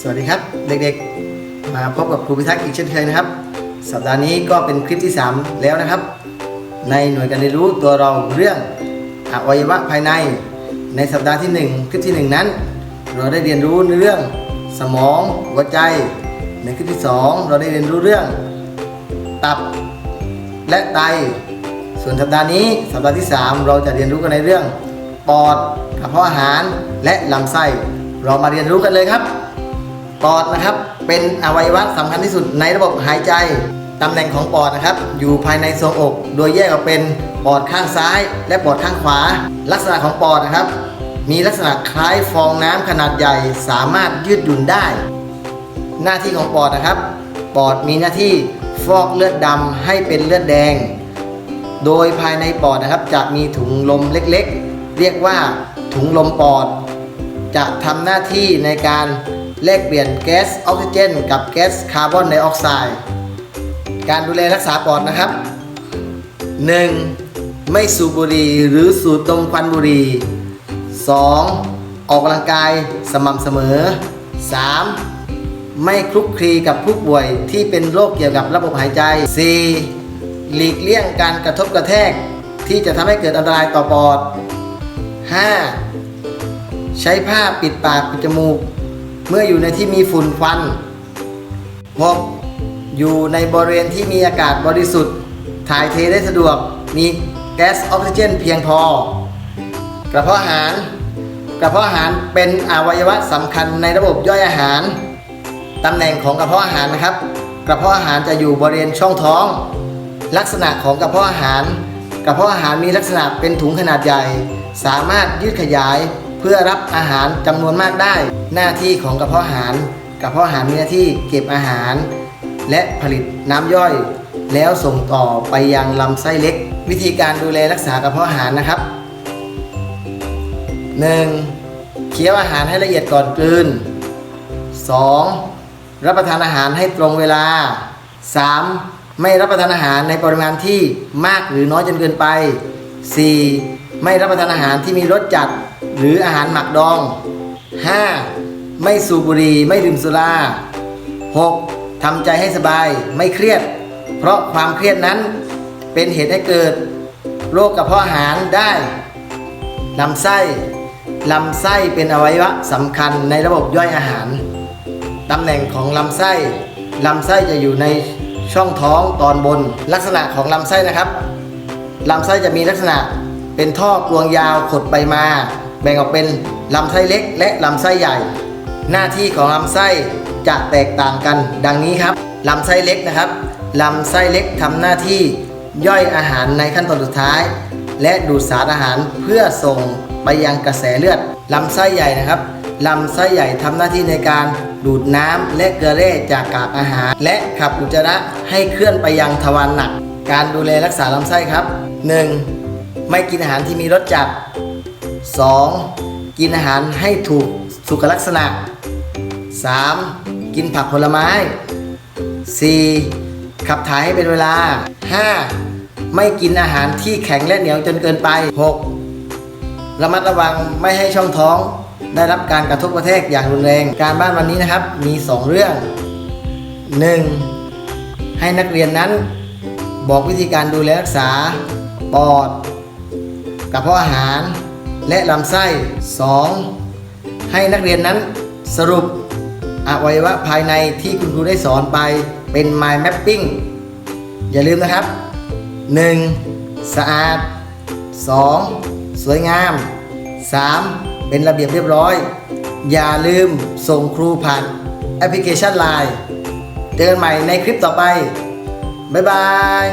สวัสดีครับ เด็กๆ มาพบกับครูพิทักษ์อีกเช่นเคยนะครับ สัปดาห์นี้ก็เป็นคลิปที่ 3 แล้วนะครับ ในหน่วยการเรียนรู้ตัวเราเรื่องอวัยวะภายใน ในสัปดาห์ที่ 1 คลิปที่ 1 นั้น เราได้เรียนรู้ในเรื่องสมองหัวใจ ในคลิปที่ 2 เราได้เรียนรู้เรื่อง ตับและไต ส่วนสัปดาห์นี้สัปดาห์ที่ 3 เราจะเรียนรู้กันในเรื่องปอดกระเพาะอาหารและลำไส้ เรามาเรียนรู้กันเลยครับ ปอดนะครับเป็นอวัยวะสำคัญที่สุดในระบบหายใจตำแหน่งของปอดนะครับ อยู่ภายในทรวงอก โดยแยกออกเป็นปอดข้างซ้าย และปอดข้างขวา ลักษณะของปอดนะครับ มีลักษณะคล้ายฟองน้ำขนาดใหญ่ สามารถยืดหยุ่นได้ หน้าที่ของปอดนะครับ ปอดมีหน้าที่ฟอกเลือดดำให้เป็นเลือดแดง โดยภายในปอดนะครับจะมีถุงลมเล็กๆ เรียกว่าถุงลมปอด จะทำหน้าที่ในการ แลกเปลี่ยนแก๊สออกซิเจน กับแก๊สคาร์บอนไดออกไซด์ การดูแลรักษาปอดนะครับ 1. ไม่สูบบุหรี่หรือสูดดมควันบุหรี่ 2. ออกกำลังกายสม่ำเสมอ 3. ไม่คลุกคลีกับผู้ป่วยที่เป็นโรคเกี่ยวกับระบบหายใจ 4. หลีกเลี่ยงการกระทบกระแทกที่จะทำให้เกิดอันตรายต่อปอด 5. ใช้ผ้าปิดปากปิดจมูก เมื่ออยู่ในที่มีฝุ่นควัน 6. อยู่ในบริเวณที่มีอากาศบริสุทธิ์ ถ่ายเทได้สะดวก มีแก๊สออกซิเจนเพียงพอ กระเพาะอาหาร กระเพาะอาหารเป็นอวัยวะสำคัญในระบบย่อยอาหาร ตำแหน่งของกระเพาะอาหารนะครับ กระเพาะอาหารจะอยู่บริเวณช่องท้อง ลักษณะของกระเพาะอาหาร กระเพาะอาหารมีลักษณะเป็นถุงขนาดใหญ่ สามารถยืดขยาย พื่อรับอาหารจำนวนมากได้ หน้าที่ของกระเพาะอาหารกระเพาะอาหารมีหน้าที่เก็บอาหาร และผลิตน้ำย่อย แล้วส่งต่อไปยังลำไส้เล็ก วิธีการดูแลรักษากระเพาะอาหารนะครับ 1. เคี้ยวอาหารให้ละเอียดก่อนกลืน 2. รับประทานอาหารให้ตรงเวลา 3. ไม่รับประทานอาหารในปริมาณที่มากหรือน้อยจนเกินไป 4. ไม่รับประทานอาหารที่มีรสจัดหรืออาหารหมักดอง 5. ไม่สูบบุหรี่ไม่ดื่มสุรา 6. ทำใจให้สบายไม่เครียด เพราะความเครียดนั้นเป็นเหตุให้เกิด โรคกระเพาะอาหารได้ลำไส้ลำไส้เป็นอวัยวะสำคัญในระบบย่อยอาหารตำแหน่งของลำไส้ลำไส้จะอยู่ในช่องท้องตอนบน ลักษณะของลำไส้นะครับลำไส้จะมีลักษณะ เป็นท่อกลวงยาวขดไปมา แบ่งออกเป็นลำไส้เล็กและลำไส้ใหญ่ หน้าที่ของลำไส้จะแตกต่างกันดังนี้ครับลำไส้เล็กนะครับลำไส้เล็กทำหน้าที่ย่อยอาหารในขั้นตอนสุดท้าย และดูดสารอาหารเพื่อส่งไปยังกระแสเลือดลำไส้ใหญ่นะครับลำไส้ใหญ่ทำหน้าที่ในการดูดน้ำและเกลือแร่จากกากอาหาร และขับอุจจาระให้เคลื่อนไปยังทวารหนัก การดูแลรักษาลำไส้ครับ 1. ไม่กินอาหารที่มีรสจัด 2. กินอาหารให้ถูกสุขลักษณะ 3. กินผักผลไม้ 4. ขับถ่ายให้เป็นเวลา 5. ไม่กินอาหารที่แข็งและเหนียวจนเกินไป 6. ระมัดระวังไม่ให้ช่องท้อง ได้รับการกระทบกระแทกอย่างรุนแรง การบ้านวันนี้นะครับมี 2 เรื่อง 1. ให้นักเรียนนั้น บอกวิธีการดูแลรักษาปอด กระเพาะอาหารและลำไส้ 2. ให้นักเรียนนั้นสรุปอวัยวะภายในที่คุณครูได้สอนไปเป็น mind mapping อย่าลืมนะครับ 1. สะอาด 2. สวยงาม 3. เป็นระเบียบเรียบร้อย อย่าลืมส่งครูผ่านแอปพลิเคชัน Line เจอกันใหม่ในคลิปต่อไป บ๊ายบาย